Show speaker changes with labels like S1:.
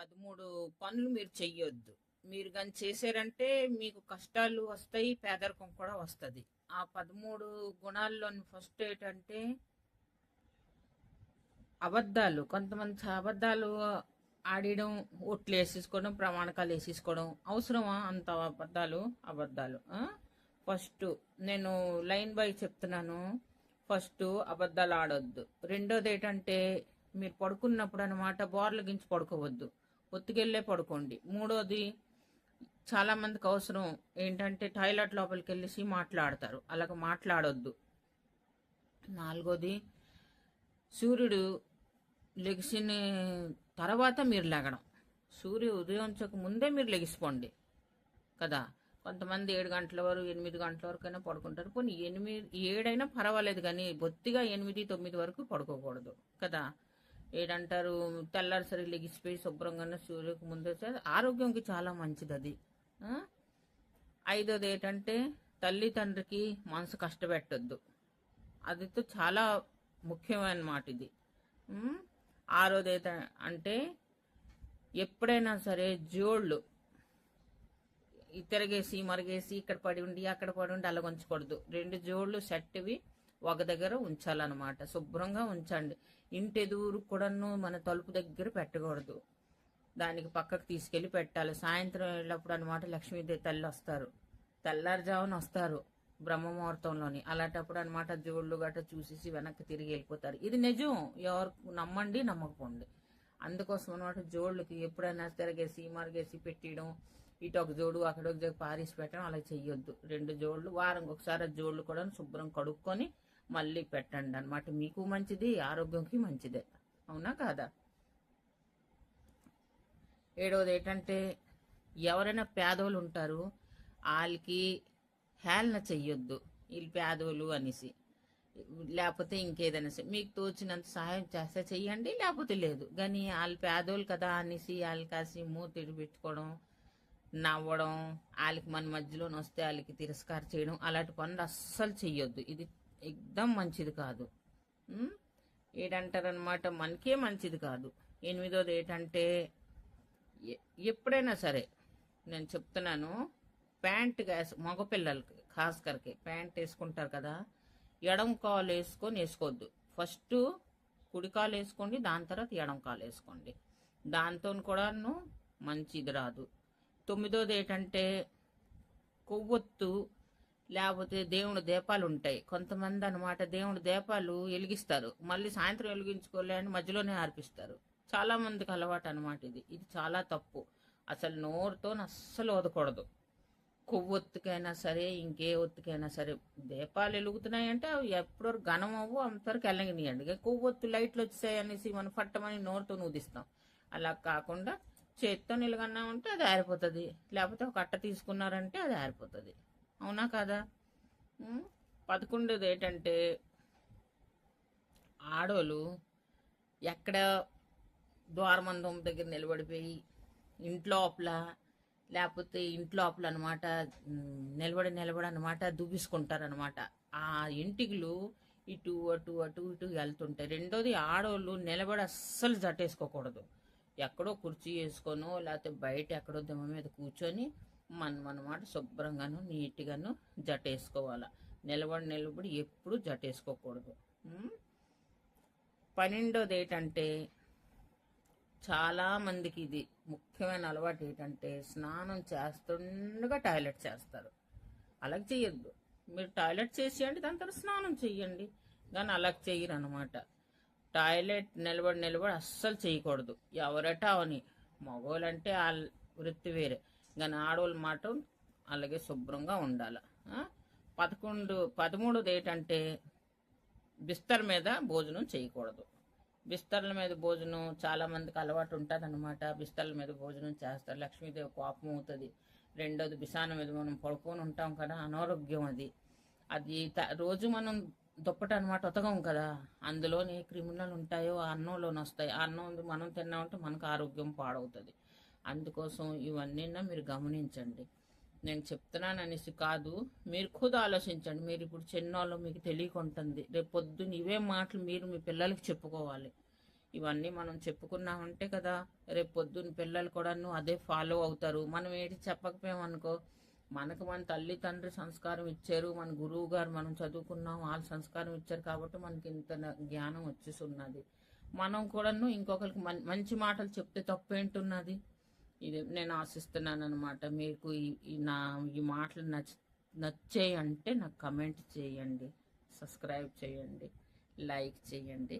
S1: పదమూడు పనులు మీరు చెయ్యొద్దు. మీరు కానీ చేశారంటే మీకు కష్టాలు వస్తాయి పేదరికం కూడా వస్తుంది. ఆ పదమూడు గుణాల్లోని ఫస్ట్ ఏంటంటే అబద్ధాలు. కొంతమంది అబద్ధాలు ఆడడం ఓట్లు వేసేసుకోవడం ప్రమాణకాలు వేసేసుకోవడం అవసరమా? అంత అబద్ధాలు అబద్ధాలు ఫస్ట్ నేను లైన్ బై చెప్తున్నాను. ఫస్ట్ అబద్ధాలు ఆడొద్దు. రెండోది ఏంటంటే మీరు పడుకున్నప్పుడు అనమాట బోర్ల గించి పడుకోవద్దు. ఒత్తికెళ్ళే పడుకోండి. మూడోది చాలా మందికి అవసరం ఏంటంటే టాయిలెట్ లోపలికి వెళ్ళేసి మాట్లాడతారు. అలాగ మాట్లాడొద్దు. నాలుగోది సూర్యుడు లెగిసిన తర్వాత మీరు లెగడం. సూర్యుడు ఉదయించక ముందే మీరు లెగిసిపోండి. కదా? కొంతమంది ఏడు గంటల వరకు ఎనిమిది గంటల వరకైనా పడుకుంటారు. పోనీ ఎనిమిది ఏడైనా పర్వాలేదు కానీ బొత్తిగా ఎనిమిది తొమ్మిది వరకు పడుకోకూడదు. కదా? ఏడంటారు తెల్లారి సరి లెగిసిపోయి శుభ్రంగా సూర్యకు ముందు ఆరోగ్యంకి చాలా మంచిది అది ఐదోది ఏంటంటే తల్లి తండ్రికి మనసు కష్టపెట్టొద్దు. అదితో చాలా ముఖ్యమైన మాట ఇది. ఆరోది అంటే ఎప్పుడైనా సరే జోళ్ళు ఇతరగేసి తిరగేసి మరగేసి ఇక్కడ పడి ఉండి అక్కడ పడి ఉండి అలా ఉంచకూడదు. రెండు జోళ్ళు సెట్వి ఒక దగ్గర ఉంచాలన్నమాట. శుభ్రంగా ఉంచండి. ఇంటి ఎదురు కూడాను మన తలుపు దగ్గర పెట్టకూడదు. దానికి పక్కకు తీసుకెళ్ళి పెట్టాలి. సాయంత్రం వెళ్ళినప్పుడు అనమాట లక్ష్మీదేవి తల్లి వస్తారు. తెల్లారుజామున వస్తారు బ్రహ్మముహూర్తంలోని. అలాంటప్పుడు అనమాట జోళ్ళు గట్ట చూసేసి వెనక్కి తిరిగి వెళ్ళిపోతారు. ఇది నిజం. ఎవరు నమ్మండి నమ్మకపోండి. అందుకోసం అనమాట జోళ్ళకి ఎప్పుడైనా తిరగేసి మరిగేసి పెట్టడం ఇటు ఒక జోడు అక్కడ ఒక జోడు పారేసి పెట్టడం అలా చెయ్యొద్దు. రెండు జోళ్ళు వారం ఒకసారి జోళ్ళు కూడా శుభ్రం కడుక్కొని మళ్ళీ పెట్టండి అనమాట మీకు మంచిది ఆరోగ్యంకి మంచిదే. అవునా కాదా? ఏడవది ఏంటంటే ఎవరైనా పేదోళ్ళు ఉంటారు వాళ్ళకి హేళన చెయ్యొద్దు. వీళ్ళు పేదోళ్ళు అనేసి. లేకపోతే ఇంకేదైనా సరే మీకు తోచినంత సహాయం చేస్తే చెయ్యండి లేకపోతే లేదు. కానీ వాళ్ళు పేదోళ్ళు కదా అనేసి వాళ్ళు కాసి మూతిడి పెట్టుకోవడం నవ్వడం వాళ్ళకి మన మధ్యలోనే వస్తే వాళ్ళకి తిరస్కారం చేయడం అలాంటి పనులు అస్సలు చెయ్యొద్దు. ఇది ఎగ్దం మంచిది కాదు. ఏంటంటారనమాట మనకే మంచిది కాదు. ఎనిమిదోది ఏంటంటే ఎప్పుడైనా సరే నేను చెప్తున్నాను ప్యాంట్ వేసు మగపిల్లలకి ఖాస్కర్కి ప్యాంట్ వేసుకుంటారు కదా ఎడం కాలు వేసుకొని వేసుకోవద్దు. ఫస్ట్ కుడి కాలు వేసుకోండి దాని తర్వాత ఎడం కాలు వేసుకోండి. దాంతో కూడాను మంచిది రాదు. తొమ్మిదోది ఏంటంటే కొవ్వొత్తు లేకపోతే దేవుని దీపాలు ఉంటాయి కొంతమంది అనమాట దేవుని దీపాలు వెలిగిస్తారు. మళ్ళీ సాయంత్రం వెలిగించుకోలేని మధ్యలోనే ఆర్పిస్తారు. చాలా మందికి అలవాటు అనమాట ఇది. ఇది చాలా తప్పు. అసలు నోరుతో అస్సలు వదకూడదు. కొవ్వు ఒత్తుకైనా సరే ఇంకే ఒత్తుకైనా సరే దీపాలు వెలుగుతున్నాయంటే అవి ఎప్పుడు ఘనం అవ్వు అంతవరకు వెళ్ళగనియండి కొవ్వు ఒత్తు లైట్లు వచ్చాయి అనేసి మనం పట్టమని నోరుతో నూదిస్తాం. అలా కాకుండా చేత్తో నిలగన్నా ఉంటే అది ఆరిపోతుంది. లేకపోతే ఒక అట్ట తీసుకున్నారంటే అది ఆరిపోతుంది. అవునా కదా? పదకొండోది ఏంటంటే ఆడోళ్ళు ఎక్కడ ద్వారమందం దగ్గర నిలబడిపోయి ఇంట్లోపల లేకపోతే ఇంట్లోపల అనమాట నిలబడి నిలబడి అనమాట దువ్విసుకుంటారనమాట ఆ ఇంటికులు ఇటు అటు అటు ఇటు వెళ్తుంటాయి రెండోది ఆడోళ్ళు నిలబడి అస్సలు జట్టేసుకోకూడదు. ఎక్కడో కుర్చీ వేసుకోనో లేకపోతే బయట ఎక్కడో దిమ్మ మీద కూర్చొని మనం అనమాట శుభ్రంగాను నీట్గాను జటేసుకోవాలి. నిలబడి నిలబడి ఎప్పుడు జటేసుకోకూడదు. పన్నెండోది ఏంటంటే చాలా మందికి ఇది ముఖ్యమైన అలవాటు ఏంటంటే స్నానం చేస్తుండగా టాయిలెట్ చేస్తారు. అలాగే చేయొద్దు మీరు టాయిలెట్ చేసేయండి దాని తర్వాత స్నానం చేయండి కానీ అలాగ చేయరనమాట అనమాట టాయిలెట్ నిలబడి నిలబడి అస్సలు చేయకూడదు ఎవరటా అవని. మగవాళ్ళంటే వృత్తి వేరే. కానీ ఆడవాళ్ళు మాత్రం అలాగే శుభ్రంగా ఉండాలి. పదకొండు పదమూడోది ఏంటంటే బిస్తర్ మీద భోజనం చేయకూడదు. బిస్తర్ల మీద భోజనం చాలామందికి అలవాటు ఉంటుంది అనమాట బిస్తర్ల మీద భోజనం చేస్తారు. లక్ష్మీదేవి కోపం అవుతుంది. రెండోది బిసాన మీద మనం పడుకొని ఉంటాం కదా అనారోగ్యం అది. అది త- రోజు మనం దుప్పటి అనమాట ఉతకం కదా. అందులోని క్రిమినల్ ఉంటాయో ఆ అన్నంలోనే వస్తాయి. ఆ అన్నం మనం తిన్నామంటే మనకు ఆరోగ్యం పాడవుతుంది. అందుకోసం ఇవన్నీ మీరు గమనించండి. నేను చెప్తున్నాను అనేసి కాదు మీరు ఖుద్ ఆలోచించండి. మీరు ఇప్పుడు చిన్నోళ్ళు మీకు తెలియకుంటుంది. రేపు పొద్దున్న ఇవే మాటలు మీరు మీ పిల్లలకి చెప్పుకోవాలి. ఇవన్నీ మనం చెప్పుకున్నామంటే కదా రేపు పొద్దున్న పిల్లలు కూడాను అదే ఫాలో అవుతారు. మనం ఏంటి చెప్పకపోయామనుకో మనకు మన తల్లి తండ్రి సంస్కారం ఇచ్చారు మన గురువు గారు మనం చదువుకున్నాం వాళ్ళు సంస్కారం ఇచ్చారు కాబట్టి మనకి ఇంత జ్ఞానం వచ్చేసి ఉన్నది. మనం కూడాను ఇంకొకరికి మం- మంచి మాటలు చెప్తే తప్పేంటున్నది ఇది నేను ఆశిస్తున్నాను అనమాట మీకు ఈ నా ఈ మాటలు నచ్చ నచ్చాయంటే నాకు కమెంట్ చేయండి సబ్స్క్రైబ్ చేయండి లైక్ చేయండి.